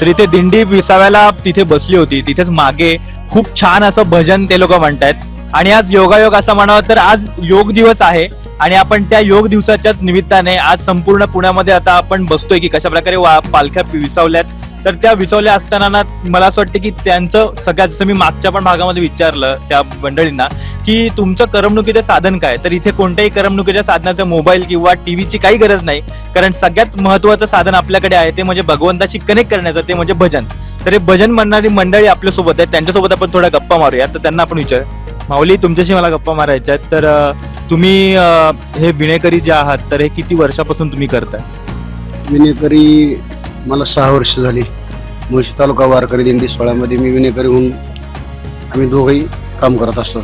तर इथे दिंडी विसाव्याला तिथे बसली होती. तिथेच मागे खूप छान असं भजन ते लोक म्हणतायत. आणि आज योगायोग असं म्हणावं तर आज योग दिवस आहे. आणि आपण त्या योग दिवसाच्याच निमित्ताने आज संपूर्ण पुण्यामध्ये आता आपण बसतोय की कशा प्रकारे पालख्या विसावल्यात. तर त्या विचवल्या असताना मला असं वाटतं की त्यांचं सगळ्यात जसं मी मागच्या पण भागामध्ये विचारलं त्या मंडळींना की तुमचं करमणुकीचं साधन काय? तर इथे कोणत्याही करमणुकीच्या साधनाचं मोबाईल किंवा टीव्हीची काही गरज नाही. कारण सगळ्यात महत्वाचं साधन आपल्याकडे आहे ते म्हणजे भगवंताशी कनेक्ट करण्याचं ते म्हणजे भजन. तर हे भजन म्हणणारी मंडळी आपल्यासोबत आहेत. त्यांच्यासोबत आपण थोड्या गप्पा मारूया. तर त्यांना आपण विचार. माऊली तुमच्याशी मला गप्पा मारायच्या आहेत. तर तुम्ही हे विणेकरी जे आहात तर हे किती वर्षापासून तुम्ही करताय? विणेकरी मला सहा वर्ष झाली. मुळशी तालुका वारकरी दिंडी सोहळ्यामध्ये मी विनेकरी होऊन आम्ही दोघंही काम करत असतो.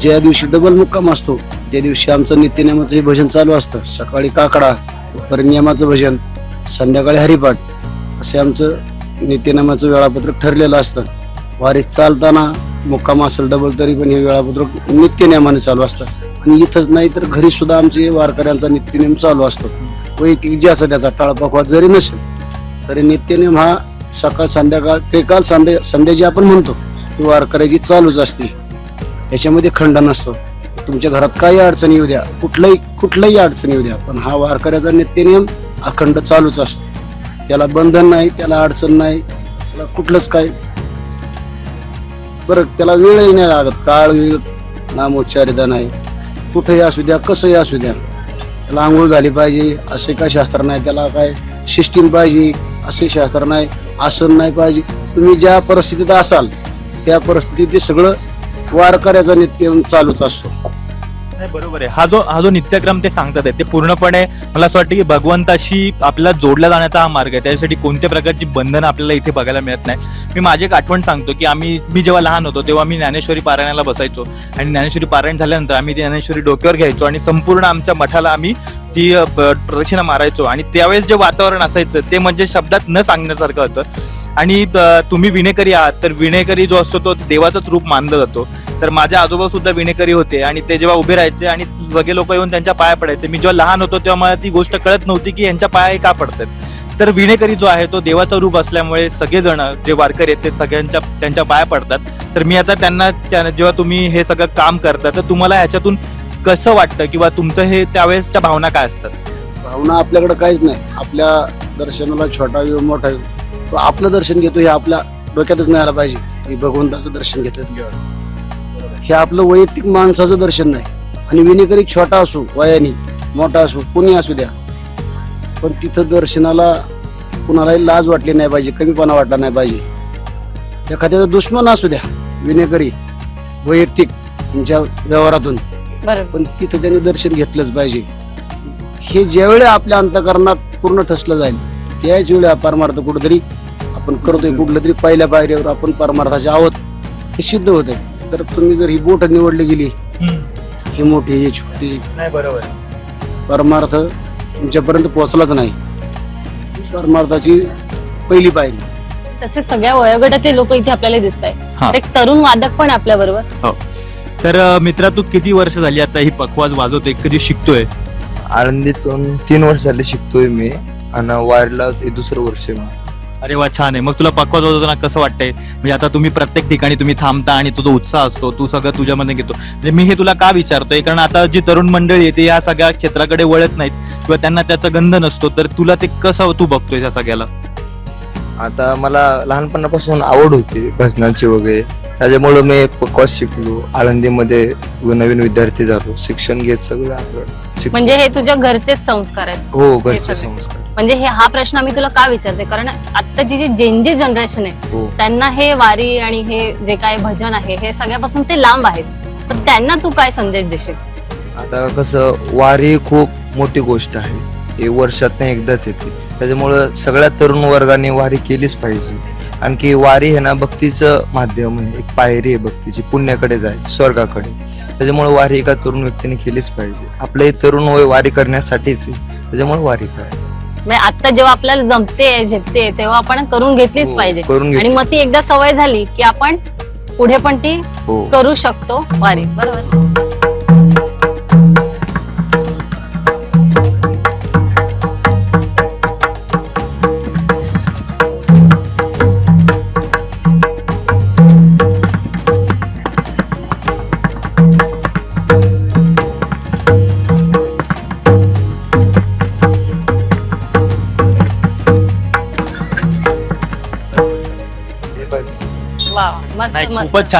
ज्या दिवशी डबल मुक्काम असतो त्या दिवशी आमचं नित्यनेमाचं हे भजन चालू असतं. सकाळी काकडा परिनियमाचं भजन संध्याकाळी हरिपाठ असे आमचं नित्यनेमाचं वेळापत्रक ठरलेलं असतं. वारीत चालताना मुक्काम असेल डबल तरी पण हे वेळापत्रक नित्यनियमाने चालू असतं. आणि इथंच नाही तर घरीसुद्धा आमचे वारकऱ्यांचा नित्यनेम चालू असतो. वैयक्तिक जे असं त्याचा टाळपाखवाद जरी नसेल तरी नित्यनेम हा सकाळ संध्याकाळ ते काल संध्या संध्या जी आपण म्हणतो ती वारकऱ्याची चालूच असते. याच्यामध्ये खंड नसतो. तुमच्या घरात काही अडचणी येऊ द्या कुठलंही कुठलाही अडचणी येऊ द्या पण हा वारकऱ्याचा नित्यनियम अखंड चालूच असतो. त्याला बंधन नाही त्याला अडचण नाही त्याला कुठलंच काय बरं त्याला वेळही नाही लागत काळ वेळ नामोच्चारिता नाही. कुठेही असू द्या कसंही असू द्या त्याला आंघोळ झाली पाहिजे असे काय शास्त्र नाही त्याला काय सिस्टीम पाहिजे असे शास्त्र नाही आसन नाही पाहिजे. तुम्ही ज्या परिस्थितीत असाल त्या परिस्थितीत ते सगळं वारकऱ्याचा नित्य चालूच असतो. नाही बरोबर आहे. हा जो हा जो नित्यक्रम ते सांगतात आहे ते पूर्णपणे मला असं वाटतं की भगवंताशी आपल्याला जोडला जाण्याचा हा मार्ग आहे. त्याच्यासाठी कोणत्या प्रकारची बंधनं आपल्याला इथे बघायला मिळत नाही. मी माझी एक आठवण सांगतो की आम्ही मी जेव्हा लहान होतो तेव्हा मी ज्ञानेश्वरी पारायणाला बसायचो. आणि ज्ञानेश्वरी पारायण झाल्यानंतर आम्ही ती ज्ञानेश्वरी डोक्यावर घ्यायचो आणि संपूर्ण आमच्या मठाला आम्ही ती प्रदक्षिणा मारायचो. आणि त्यावेळेस जे वातावरण असायचं ते म्हणजे शब्दात न सांगण्यासारखं होतं. आणि तुम्ही विणेकरी आहात तर विणेकरी जो असतो तो देवाचाच रूप मानला जातो. तर माझ्या आजोबा सुद्धा विणेकरी होते आणि ते जेव्हा उभे राहायचे आणि सगळे लोक येऊन त्यांच्या पाया पडायचे. मी जेव्हा लहान होतो तेव्हा मला ती गोष्ट कळत नव्हती की यांच्या पाया का पडतात. तर विणेकरी जो आहे तो देवाचा रूप असल्यामुळे सगळेजण जे वारकरी आहेत ते सगळ्यांच्या त्यांच्या पाया पडतात. तर मी आता त्यांना त्या- जेव्हा तुम्ही हे सगळं काम करता तर तुम्हाला ह्याच्यातून कसं वाटतं किंवा तुमचं हे त्यावेळेसच्या भावना काय असतात? भावना आपल्याकडे काहीच नाही. आपल्या दर्शनाला छोटा येऊ मोठा येऊ तो आपलं दर्शन घेतो हे आपल्या डोक्यातच नाही आलं पाहिजे. की भगवंताचं दर्शन घेतोय. हे आपलं वैयक्तिक माणसाचं दर्शन नाही. आणि विनेकरी छोटा असो वयाने मोठा असो कोणी असू द्या. पण तिथं दर्शनाला कुणालाही लाज वाटली नाही पाहिजे कमीपणा वाटला नाही पाहिजे. एखाद्याचा दुश्मन असू द्या विनेकरी वैयक्तिक तुमच्या व्यवहारातून. पण तिथं त्यांनी दर्शन घेतलंच पाहिजे. हे ज्यावेळी आपल्या अंतकरणात पूर्ण ठसलं जाईल त्याच वेळी हा परमार्थ कुठेतरी आपण करतोय कुठलं तरी पहिल्या पायरीवर आपण परमार्थाचे आहोत. हे सिद्ध होत आहे तर तुम्ही जर ही बोट निवडली गेली ही मोठी ही छोटी नाही बरोबर. परमार्थ तुमच्यापर्यंत पोहोचलाच नाही. परमार्थाची पहिली पायरी. तसे सगळ्या वयोगटातले लोक इथे आपल्याला दिसत हा. आहेत एक तरुण वादक पण आपल्या बरोबर. तर अ, मित्रा तू किती वर्ष झाली आता ही पखवाज वाजवतोय कधी शिकतोय? आळंदीतून तीन वर्ष झाले शिकतोय मी. आणि वाढला हे दुसरं वर्ष आहे माझं. अरे वा छान आहे. मग तुला पक्वाज वाजवताना कसं वाटतंय? म्हणजे आता तुम्ही प्रत्येक ठिकाणी तुम्ही थांबता आणि तुझा उत्साह असतो तू सगळं तुझ्यामध्ये घेतो. म्हणजे मी हे तुला का विचारतोय? कारण आता जी तरुण मंडळी आहे ते या सगळ्या क्षेत्राकडे वळत नाहीत किंवा त्यांना त्याचा गंध नसतो. तर तुला ते कसं तू बघतोय त्या सगळ्याला? आता मला लहानपणापासून आवड होती भजनाची वगैरे. त्याच्यामुळं मी पकवास शिकलो. आळंदीमध्ये नवीन विद्यार्थी झालो. शिक्षण घेत सगळं आपलं शिकलो. म्हणजे हे तुझ्या घरचेच संस्कार आहेत. हो घरचे सगळे. संस्कार. म्हणजे हे हा प्रश्न आम्ही तुला का विचारते? कारण आत्ताची जी जेनजी जनरेशन आहे हो. त्यांना हे वारी आणि हे जे काय भजन आहे हे सगळ्यापासून ते लांब आहेत. तर त्यांना तू काय संदेश देशील? आता कसं वारी ही खूप मोठी गोष्ट आहे. हे वर्षात एकदाच येते. त्याच्यामुळं सगळ्या तरुण वर्गाने वारी केलीच पाहिजे. आणखी वारी हे ना भक्तीचं माध्यम आहे. एक पायरी आहे भक्तीची पुण्याकडे जायची स्वर्गाकडे. त्याच्यामुळे वारी एका तरुण व्यक्तीने केलीच पाहिजे. आपलं हे तरुण वय वारी करण्यासाठीच आहे. त्याच्यामुळे वारी करा म्हणजे आता जेव्हा आपल्याला जमते झेपते तेव्हा आपण करून घेतलीच हो, पाहिजे. करून आणि. मग ती एकदा सवय झाली की आपण पुढे पण ती हो. करू शकतो. वारी बरोबर. मस्त नाही मस्त. खूपच छान